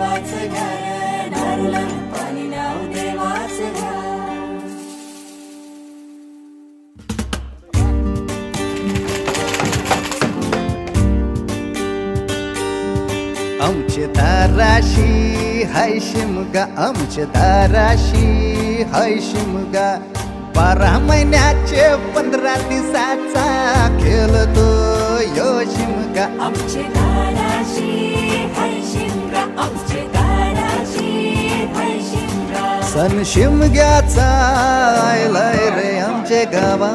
देवाचं घर दारुला पाणी नाव देवाचं घर. आमचे दाराशी हाय शिमगा. आमचे दाराशी हाय शिमगा. बारा महिन्याचे पंधरा दिवसाचा खेळतो यो शिमगा. आमचे दाराशी सण शिमग्याचा आयलाय रे आमचे गावा